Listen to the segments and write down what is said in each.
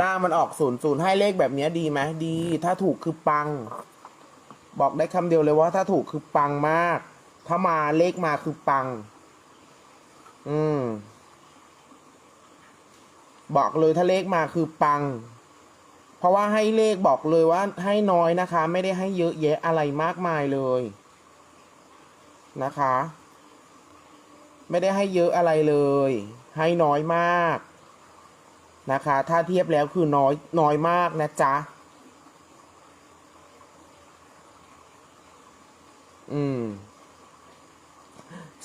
ล่างมันออกศูนย์ศูนย์ให้เลขแบบนี้ดีไหมดี ถ้าถูกคือปัง บอกได้คำเดียวเลยว่าถ้าถูกคือปังมาก ถ้ามาเลขมาคือปัง อืม บอกเลยถ้าเลขมาคือปัง เพราะว่าให้เลขบอกเลยว่าให้น้อยนะคะ ไม่ได้ให้เยอะแยะอะไรมากมายเลย นะคะ ไม่ได้ให้เยอะอะไรเลย ให้น้อยมาก นะคะ ถ้าเทียบแล้วคือน้อยน้อยมากนะจ๊ะ อืม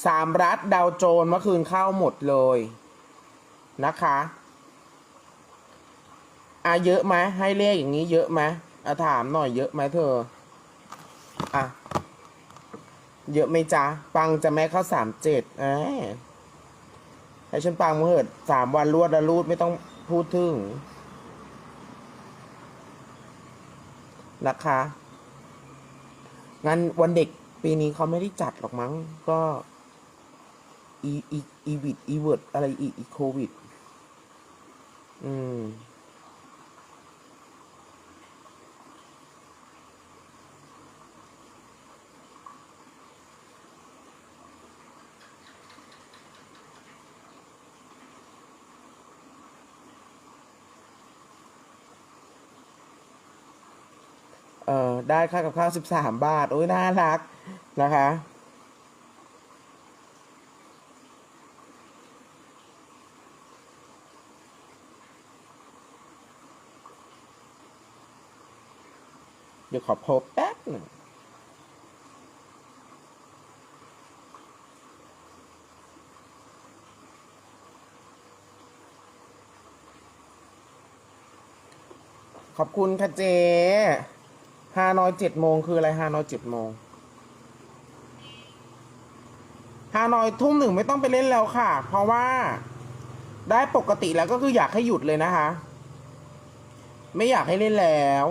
สามรัฐดาวโจนส์เมื่อคืนเข้าหมดเลยนะคะอะเยอะไหมให้เลขอย่างนี้เยอะไหมอะถามหน่อยเยอะไหมเธอ อะ เยอะไหมจ๊ะ ปังจะแม่เข้าสามเจ็ดอ้ให้ฉันปังเมื่อสามวันรวดแล้วรูดไม่ต้อง พูดถึง นะคะ งั้นวันเด็กปีนี้เขาไม่ได้จัดหรอกมั้ง ก็อีอีอีวิดอีเวิร์ดอะไรอีอีโควิด อืม ได้ค่ากับข้าวสิบสามบาท โอ้ยน่ารักนะคะ เดี๋ยวขอโพสแป๊บหนึ่งขอบคุณค่ะเจ ฮานอยเจ็ดโมงคืออะไรฮานอยเจ็ดโมงฮานอยทุ่มหนึ่งไม่ต้องไปเล่นแล้วค่ะ เพราะว่าได้ปกติแล้วก็คืออยากให้หยุดเลยนะคะ ไม่อยากให้เล่นแล้ว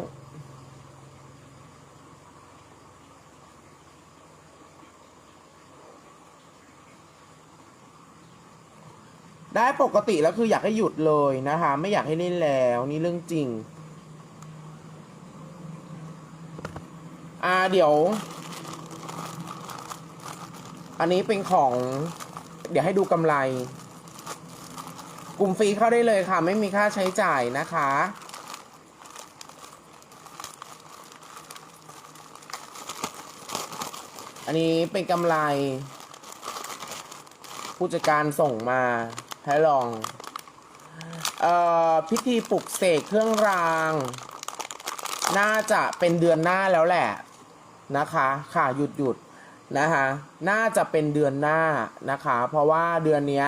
ได้ปกติแล้วคืออยากให้หยุดเลยนะคะ ไม่อยากให้เล่นแล้ว นี่เรื่องจริง อ่าเดี๋ยว อันนี้เป็นของ เดี๋ยวให้ดูกำไร กลุ่มฟรีเข้าได้เลยค่ะ ไม่มีค่าใช้จ่ายนะคะอันนี้เป็นกำไร ผู้จัดการส่งมาให้ลองเอ่อพิธีปลุกเสกเครื่องราง น่าจะเป็นเดือนหน้าแล้วแหละ นะคะค่ะหยุดหยุดนะคะน่าจะเป็นเดือนหน้านะคะ เพราะว่าเดือนนี้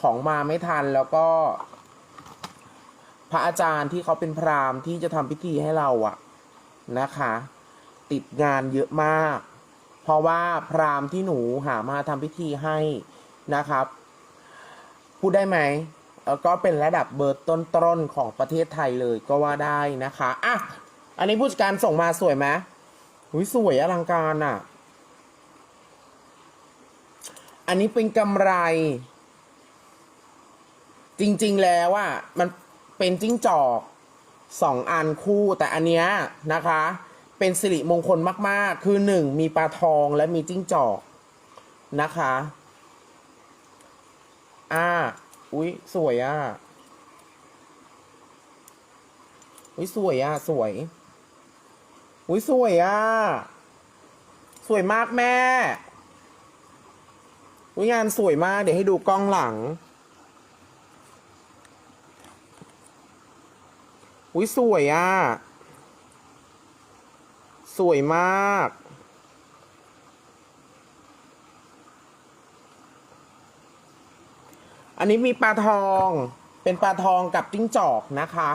ของมาไม่ทันแล้วก็ พระอาจารย์ที่เขาเป็นพราหมณ์ที่จะทำพิธีให้เราอะนะคะ ติดงานเยอะมาก เพราะว่าพราหมณ์ที่หนูหามาทำพิธีให้นะครับ พูดได้ไหมก็เป็นระดับเบอร์ต้นๆของประเทศไทยเลยก็ว่าได้นะคะอะอันนี้ผู้จัดการส่งมาสวยไหม หุยสวยอลังการอะ อันนี้เป็นกำไร จริงๆแล้วอะมันเป็นจิ้งจอกสองอันคู่แต่อันเนี้ยนะคะ เป็นสิริมงคลมาก ๆ คือหนึ่งมีปลาทองและมีจิ้งจอกนะคะ อ่า อุ๊ยสวยอะ อุ๊ยสวยอะ สวย อุ๊ยสวยอะ สวยมากแม่ อุ๊ยงานสวยมาก เดี๋ยวให้ดูกล้องหลัง อุ๊ยสวยอะ สวยมากอันนี้มีปลาทอง เป็นปลาทองกับจิ้งจอกนะคะ